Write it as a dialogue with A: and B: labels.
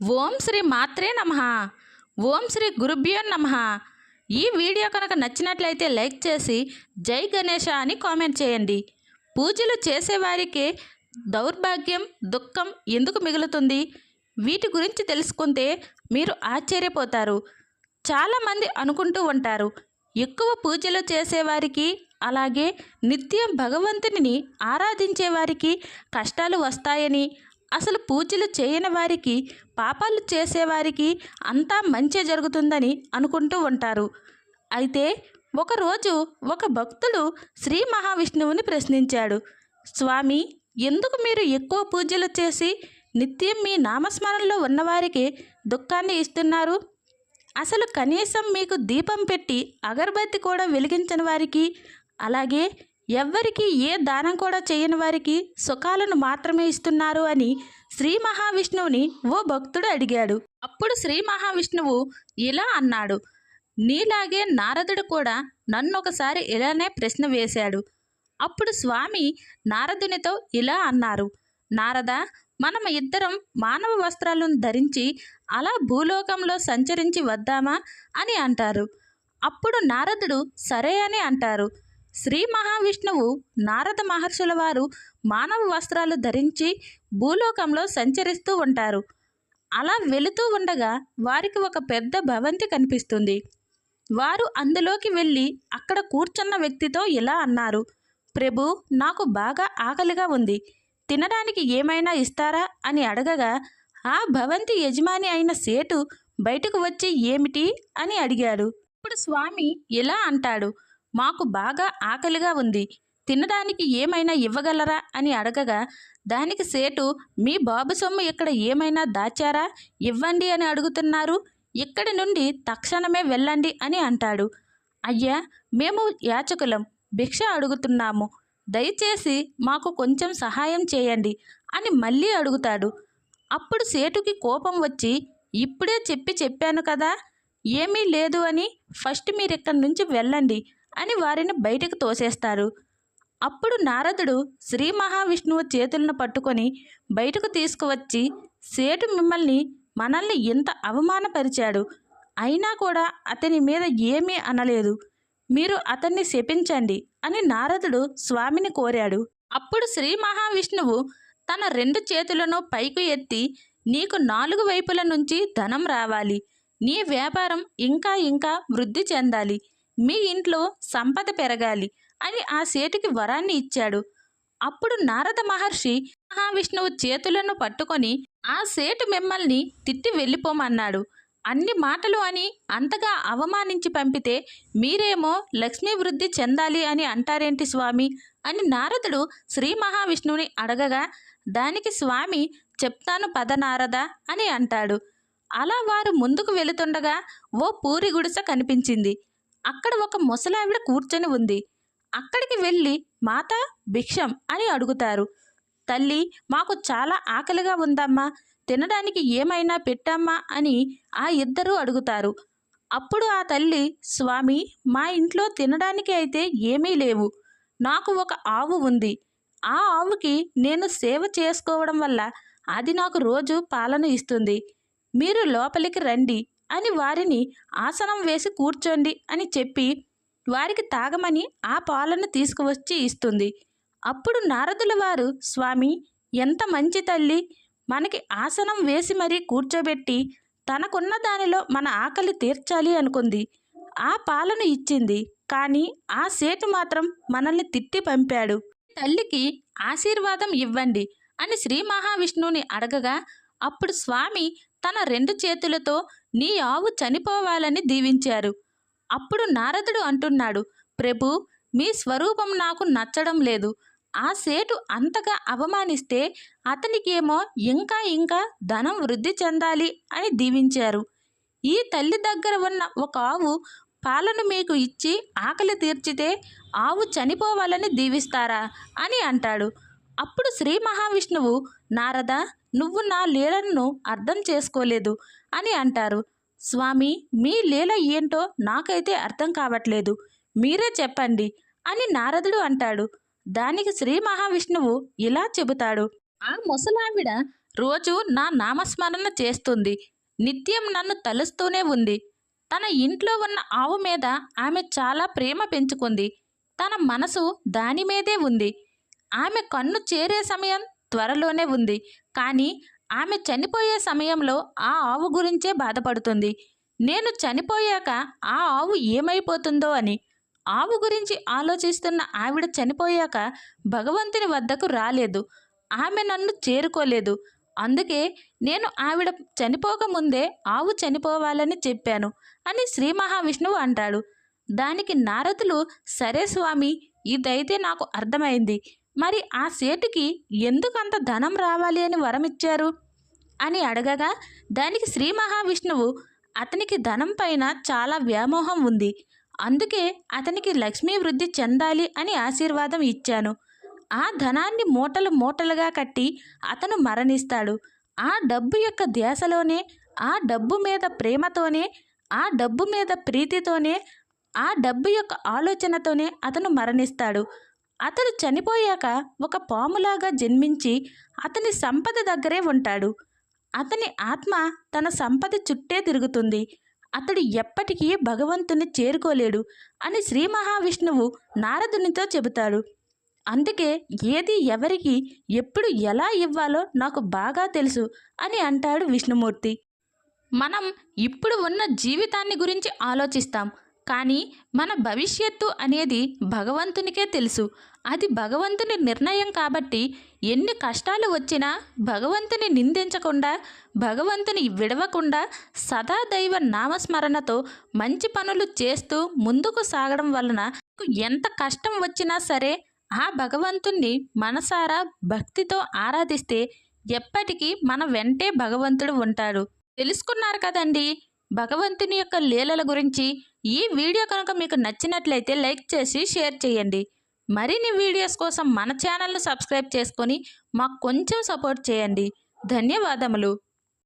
A: ఓం శ్రీ మాత్రే నమ. ఓం శ్రీ గురుభ్యో నమ. ఈ వీడియో కనుక నచ్చినట్లయితే లైక్ చేసి జై గణేష అని కామెంట్ చేయండి. పూజలు చేసేవారికి దౌర్భాగ్యం దుఃఖం ఎందుకు మిగులుతుంది? వీటి గురించి తెలుసుకుంటే మీరు ఆశ్చర్యపోతారు. చాలామంది అనుకుంటూ ఉంటారు ఎక్కువ పూజలు చేసేవారికి అలాగే నిత్యం భగవంతుని ఆరాధించే వారికి కష్టాలు వస్తాయని అసలు పూజలు చేయని వారికి పాపాలు చేసేవారికి అంతా మంచి జరుగుతుందని అనుకుంటూ ఉంటారు. అయితే ఒకరోజు ఒక భక్తుడు శ్రీ మహావిష్ణువుని ప్రశ్నించాడు. స్వామి ఎందుకు మీరు ఎక్కువ పూజలు చేసి నిత్యం మీ నామస్మరణలో ఉన్నవారికి దుఃఖాన్ని ఇస్తున్నారు? అసలు కనీసం మీకు దీపం పెట్టి అగరబత్తి కూడా వెలిగించని వారికి అలాగే ఎవ్వరికి ఏ దానం కూడా చేయని వారికి సుఖాలను మాత్రమే ఇస్తున్నారు అని శ్రీ మహావిష్ణువుని ఓ భక్తుడు అడిగాడు. అప్పుడు శ్రీ మహావిష్ణువు ఇలా అన్నాడు. నీలాగే నారదుడు కూడా నన్ను ఒకసారి ఇలానే ప్రశ్న వేశాడు. అప్పుడు స్వామి నారదునితో ఇలా అన్నారు. నారద మనం ఇద్దరం మానవ వస్త్రాలను ధరించి అలా భూలోకంలో సంచరించి వద్దామా అని అంటారు. అప్పుడు నారదుడు సరే అని అంటారు. శ్రీ మహావిష్ణువు నారద మహర్షుల వారు మానవ వస్త్రాలు ధరించి భూలోకంలో సంచరిస్తూ ఉంటారు. అలా వెళుతూ ఉండగా వారికి ఒక పెద్ద భవంతి కనిపిస్తుంది. వారు అందులోకి వెళ్ళి అక్కడ కూర్చున్న వ్యక్తితో ఇలా అన్నారు ప్రభు నాకు బాగా ఆకలిగా ఉంది. తినడానికి ఏమైనా ఇస్తారా? అని అడగగా ఆ భవంతి యజమాని అయిన సేటు బయటకు వచ్చి ఏమిటి? అని అడిగాడు ఇప్పుడు స్వామి ఇలా అంటాడు మాకు బాగా ఆకలిగా ఉంది. తినడానికి ఏమైనా ఇవ్వగలరా? అని అడగగా దానికి సేటు మీ బాబు సొమ్ము ఇక్కడ ఏమైనా దాచారా? ఇవ్వండి అని అడుగుతున్నారు. ఇక్కడి నుండి తక్షణమే వెళ్ళండి అని అంటాడు. అయ్యా మేము యాచకులం భిక్ష అడుగుతున్నాము. దయచేసి మాకు కొంచెం సహాయం చేయండి అని మళ్ళీ అడుగుతాడు. అప్పుడు సేటుకి కోపం వచ్చి ఇప్పుడే చెప్పి చెప్పాను కదా ఏమీ లేదు అని ఫస్ట్ మీరు ఇక్కడి నుంచి వెళ్ళండి. అని వారిని బయటకు తోసేస్తారు. అప్పుడు నారదుడు శ్రీ మహావిష్ణువు చేతులను పట్టుకొని బయటకు తీసుకువచ్చి సేటు మిమ్మల్ని మనల్ని ఎంత అవమానపరిచాడు. అయినా కూడా అతని మీద ఏమీ అనలేదు. మీరు అతన్ని శపించండి అని నారదుడు స్వామిని కోరాడు. అప్పుడు శ్రీ మహావిష్ణువు తన రెండు చేతులను పైకి ఎత్తి నీకు నాలుగు వైపుల నుంచి ధనం రావాలి. నీ వ్యాపారం ఇంకా ఇంకా వృద్ధి చెందాలి. మీ ఇంట్లో సంపద పెరగాలి అని ఆ సేటుకి వరాన్ని ఇచ్చాడు. అప్పుడు నారద మహర్షి మహావిష్ణువు చేతులను పట్టుకొని ఆ సేటు మిమ్మల్ని తిట్టి వెళ్ళిపోమన్నాడు. అన్ని మాటలు అని అంతగా అవమానించి పంపితే మీరేమో లక్ష్మీ వృద్ధి చెందాలి అని అంటారేంటి స్వామి? అని నారదుడు శ్రీ మహావిష్ణువుని అడగగా దానికి స్వామి చెప్తాను పద నారద అని అంటాడు. అలా వారు ముందుకు వెళుతుండగా ఓ పూరి గుడిసె కనిపించింది. అక్కడ ఒక ముసలావిడ కూర్చొని ఉంది. అక్కడికి వెళ్ళి మాత భిక్షం అని అడుగుతారు. తల్లి మాకు చాలా ఆకలిగా ఉందమ్మా. తినడానికి ఏమైనా పెట్టమ్మా అని ఆ ఇద్దరూ అడుగుతారు. అప్పుడు ఆ తల్లి స్వామి మా ఇంట్లో తినడానికి అయితే ఏమీ లేవు. నాకు ఒక ఆవు ఉంది. ఆ ఆవుకి నేను సేవ చేసుకోవడం వల్ల అది నాకు రోజు పాలను ఇస్తుంది. మీరు లోపలికి రండి. అని వారిని ఆసనం వేసి కూర్చోండి అని చెప్పి వారికి తాగమని ఆ పాలను తీసుకువచ్చి ఇస్తుంది. అప్పుడు నారదుల వారు స్వామి ఎంత మంచి తల్లి! మనకి ఆసనం వేసి మరీ కూర్చోబెట్టి తనకున్న దానిలో మన ఆకలి తీర్చాలి అనుకుంది. ఆ పాలను ఇచ్చింది. కానీ ఆ సేటు మాత్రం మనల్ని తిట్టి పంపాడు. తల్లికి ఆశీర్వాదం ఇవ్వండి అని శ్రీ మహావిష్ణువుని అడగగా అప్పుడు స్వామి తన రెండు చేతులతో నీ ఆవు చనిపోవాలని దీవించారు. అప్పుడు నారదుడు అంటున్నాడు ప్రభు మీ స్వరూపం నాకు నచ్చడం లేదు. ఆ సేటు అంతగా అవమానిస్తే అతనికేమో ఇంకా ఇంకా ధనం వృద్ధి చెందాలి అని దీవించారు. ఈ తల్లి దగ్గర ఉన్న ఒక ఆవు పాలను మీకు ఇచ్చి ఆకలి తీర్చితే ఆవు చనిపోవాలని దీవిస్తారా? అని అంటాడు. అప్పుడు శ్రీ మహావిష్ణువు నారద నువ్వు నా లీలను అర్థం చేసుకోలేదు అని అంటారు. స్వామి మీ లీల ఏంటో నాకైతే అర్థం కావట్లేదు. మీరే చెప్పండి అని నారదుడు అంటాడు. దానికి శ్రీ మహావిష్ణువు ఇలా చెబుతాడు. ఆ ముసలావిడ రోజు నా నామస్మరణ చేస్తుంది. నిత్యం నన్ను తలుస్తూనే ఉంది. తన ఇంట్లో ఉన్న ఆవు మీద ఆమె చాలా ప్రేమ పెంచుకుంది. తన మనసు దాని మీదే ఉంది. ఆమె కన్ను చేరే సమయం త్వరలోనే ఉంది. కానీ ఆమె చనిపోయే సమయంలో ఆ ఆవు గురించే బాధపడుతుంది. నేను చనిపోయాక ఆ ఆవు ఏమైపోతుందో అని. ఆవు గురించి ఆలోచిస్తున్న ఆవిడ చనిపోయాక భగవంతుని వద్దకు రాలేదు. ఆమె నన్ను చేరుకోలేదు. అందుకే నేను ఆవిడ చనిపోకముందే ఆవు చనిపోవాలని చెప్పాను అని శ్రీ మహావిష్ణువు అంటాడు. దానికి నారదులు సరే స్వామి ఇదైతే నాకు అర్థమైంది. మరి ఆ సేటుకి ఎందుకంత ధనం రావాలి అని వరమిచ్చారు? అని అడగగా దానికి శ్రీ మహావిష్ణువు అతనికి ధనం పైన చాలా వ్యామోహం ఉంది. అందుకే అతనికి లక్ష్మీ వృద్ధి చెందాలి అని ఆశీర్వాదం ఇచ్చాను. ఆ ధనాన్ని మూటలు మూటలుగా కట్టి అతను మరణిస్తాడు. ఆ డబ్బు యొక్క ధ్యాసలోనే ఆ డబ్బు మీద ప్రేమతోనే ఆ డబ్బు మీద ప్రీతితోనే ఆ డబ్బు యొక్క ఆలోచనతోనే అతను మరణిస్తాడు. అతడు చనిపోయాక ఒక పాములాగా జన్మించి అతని సంపద దగ్గరే ఉంటాడు. అతని ఆత్మ తన సంపద చుట్టే తిరుగుతుంది. అతడు ఎప్పటికీ భగవంతుని చేరుకోలేడు అని శ్రీ మహావిష్ణువు నారదునితో చెబుతాడు. అందుకే ఏది ఎవరికి ఎప్పుడు ఎలా ఇవ్వాలో నాకు బాగా తెలుసు అని అంటాడు విష్ణుమూర్తి. మనం ఇప్పుడు ఉన్న జీవితాన్ని గురించి ఆలోచిస్తాం. కానీ మన భవిష్యత్తు అనేది భగవంతునికే తెలుసు. అది భగవంతుని నిర్ణయం కాబట్టి ఎన్ని కష్టాలు వచ్చినా భగవంతుని నిందించకుండా భగవంతుని విడవకుండా సదా దైవ నామస్మరణతో మంచి పనులు చేస్తూ ముందుకు సాగడం వలన ఎంత కష్టం వచ్చినా సరే ఆ భగవంతుణ్ణి మనసారా భక్తితో ఆరాధిస్తే ఎప్పటికీ మన వెంటే భగవంతుడు ఉంటాడు. తెలుసుకున్నారు కదండి? భగవంతుని యొక్క లీలల గురించి ఈ వీడియో కనుక మీకు నచ్చినట్లయితే లైక్ చేసి షేర్ చేయండి. మరిన్ని వీడియోస్ కోసం మన ఛానల్ను సబ్స్క్రైబ్ చేసుకొని మాకు కొంచెం సపోర్ట్ చేయండి. ధన్యవాదములు.